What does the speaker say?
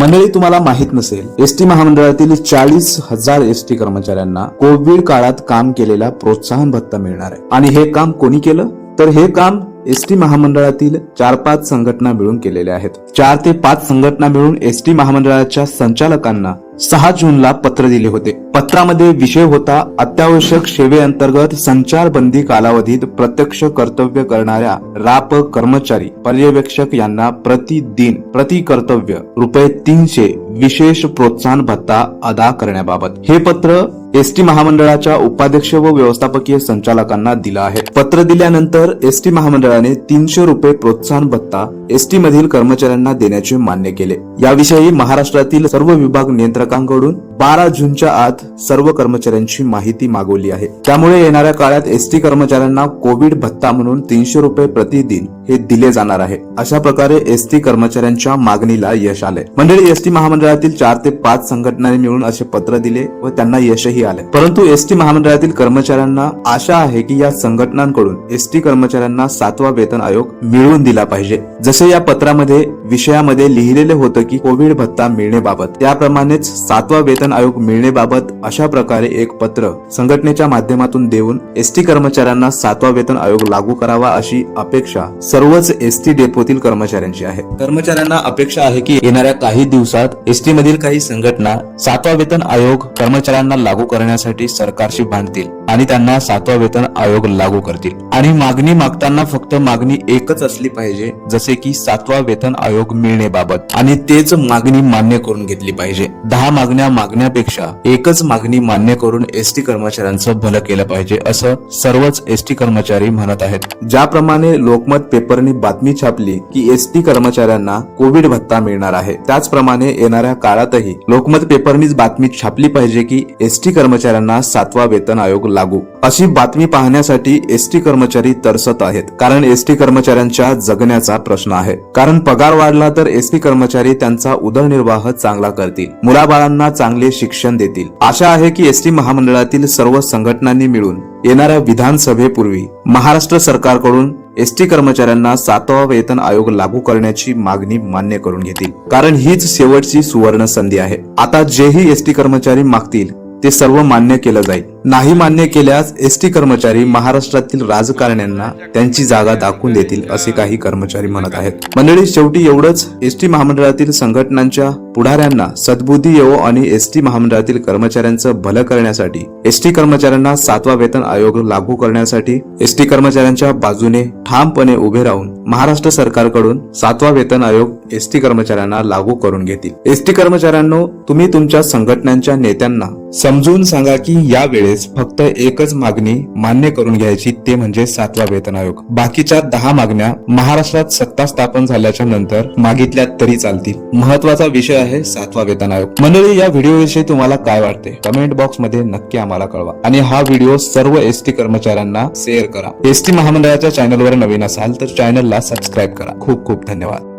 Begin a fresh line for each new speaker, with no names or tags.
मंडळी तुम्हाला माहीत नसेल एसटी महामंडळातील चाळीस हजार एसटी कर्मचाऱ्यांना कोविड काळात काम केलेला प्रोत्साहन भत्ता मिळणार आहे. आणि हे काम कोणी केलं? तर हे काम एसटी महामंडळातील चार पाच संघटना मिळून केलेल्या आहेत. चार ते पाच संघटना मिळून एसटी महामंडळाच्या संचालकांना सहा जूनला पत्र दिले होते. पत्रामध्ये विषय होता अत्यावश्यक सेवेअंतर्गत संचारबंदी कालावधीत प्रत्यक्ष कर्तव्य करणाऱ्या राप कर्मचारी पर्यवेक्षक यांना प्रतिदिन प्रति कर्तव्य रुपये तीनशे विशेष प्रोत्साहन भत्ता अदा करण्याबाबत. हे पत्र एसटी महामंडळाच्या उपाध्यक्ष व व्यवस्थापकीय संचालकांना दिलं आहे. पत्र दिल्यानंतर एसटी महामंडळाने तीनशे रुपये प्रोत्साहन भत्ता एसटी मधील कर्मचाऱ्यांना देण्याचे मान्य केले. याविषयी महाराष्ट्रातील सर्व विभाग नियंत्रकांकडून बारा जूनच्या आत सर्व कर्मचाऱ्यांची माहिती मागवली आहे. त्यामुळे येणाऱ्या काळात एसटी कर्मचाऱ्यांना कोविड भत्ता म्हणून तीनशे रुपये प्रतिदिन हे दिले जाणार आहे. अशा प्रकारे एसटी कर्मचाऱ्यांच्या मागणीला यश आले मंडळी एसटी महामंडळातील चार ते पाच संघटनांनी मिळून असे पत्र दिले व त्यांना यशही आले परंतु एसटी महामंडळातील कर्मचाऱ्यांना आशा आहे की या संघटनांकडून एसटी कर्मचाऱ्यांना सातवा वेतन आयोग मिळवून दिला पाहिजे. जसे या पत्रामध्ये विषयामध्ये लिहिलेले होतं की कोविड भत्ता मिळण्याबाबत. त्याप्रमाणेच सातवा वेतन आयोग मिळणेबाबत अशा प्रकारे एक पत्र संघटनेच्या माध्यमातून देऊन एसटी कर्मचाऱ्यांना सातवा वेतन आयोग लागू करावा अशी अपेक्षा सर्वच एसटी डेपोतील कर्मचाऱ्यांची आहे. कर्मचाऱ्यांना अपेक्षा आहे की येणाऱ्या काही दिवसात एसटी मधील काही संघटना सातवा वेतन आयोग कर्मचाऱ्यांना लागू करण्यासाठी सरकारशी भांडतील आणि त्यांना सातवा वेतन आयोग लागू करतील. आणि मागणी मागताना फक्त मागणी एकच असली पाहिजे जसे की सातवा वेतन आयोग मिळणेबाबत आणि तेच मागणी मान्य करून घेतली पाहिजे. दहा दहा मागण्या मागण्यापेक्षा एकच मागणी मान्य करून एसटी कर्मचाऱ्यांचं भलं केलं पाहिजे असं सर्वच एसटी कर्मचारी म्हणत आहेत. ज्याप्रमाणे लोकमत पेपरने बातमी छापली की एसटी कर्मचाऱ्यांना कोविड भत्ता मिळणार आहे त्याचप्रमाणे येणाऱ्या काळातही लोकमत पेपरनीच बातमी छापली पाहिजे की एसटी कर्मचाऱ्यांना सातवा वेतन आयोग लागू. अशी बातमी पाहण्यासाठी एसटी कर्मचारी तरसत आहेत कारण एसटी कर्मचाऱ्यांच्या जगण्याचा प्रश्न आहे. कारण पगार वाढला तर एसटी कर्मचारी त्यांचा उदरनिर्वाह चांगला करतील. मुलाबा बाळांना चांगले शिक्षण देतील. आशा आहे की एसटी महामंडळातील सर्व संघटनांनी मिळून येणाऱ्या विधानसभेपूर्वी महाराष्ट्र सरकारकडून एसटी कर्मचाऱ्यांना सातवा वेतन आयोग लागू करण्याची मागणी मान्य करून घेतील. कारण हीच शेवटची सुवर्ण संधी आहे. आता जेही एसटी कर्मचारी मागतील ते सर्व मान्य केलं जाईल. नाही मान्य केल्यास एसटी कर्मचारी महाराष्ट्रातील राजकारण्यांना त्यांची जागा दाखवून देतील असे काही कर्मचारी म्हणत आहेत. मंडळी शेवटी एवढंच. एसटी महामंडळातील संघटनांच्या पुढाऱ्यांना सद्बुद्धी येवो आणि एसटी महामंडळातील कर्मचाऱ्यांचं भलं करण्यासाठी एसटी कर्मचाऱ्यांना सातवा वेतन आयोग लागू करण्यासाठी एसटी कर्मचाऱ्यांच्या बाजूने ठामपणे उभे राहून महाराष्ट्र सरकारकडून सातवा वेतन आयोग एसटी कर्मचाऱ्यांना लागू करून घेतील. एसटी कर्मचाऱ्यांनो तुम्ही तुमच्या संघटनांच्या नेत्यांना समजून सांगा की या वेळेस फक्त एकच मागणी मान्य करून घ्यायची ते म्हणजे सातवा वेतन आयोग. बाकीच्या दहा मागण्या महाराष्ट्रात सत्ता स्थापन झाल्याच्यानंतर मागितल्या तरी चालतील. महत्त्वाचा विषय आहे सातवा वेतन आयोग. मंडळी या व्हिडिओ विषयी तुम्हाला काय वाटते? कमेंट बॉक्समध्ये नक्की आम्हाला कळवा. आणि हा व्हिडिओ सर्व एसटी कर्मचाऱ्यांना शेअर करा. एसटी महामंडळाच्या चॅनलवर नवीन असाल तर चॅनलला सबस्क्राईब करा. खूप खूप धन्यवाद.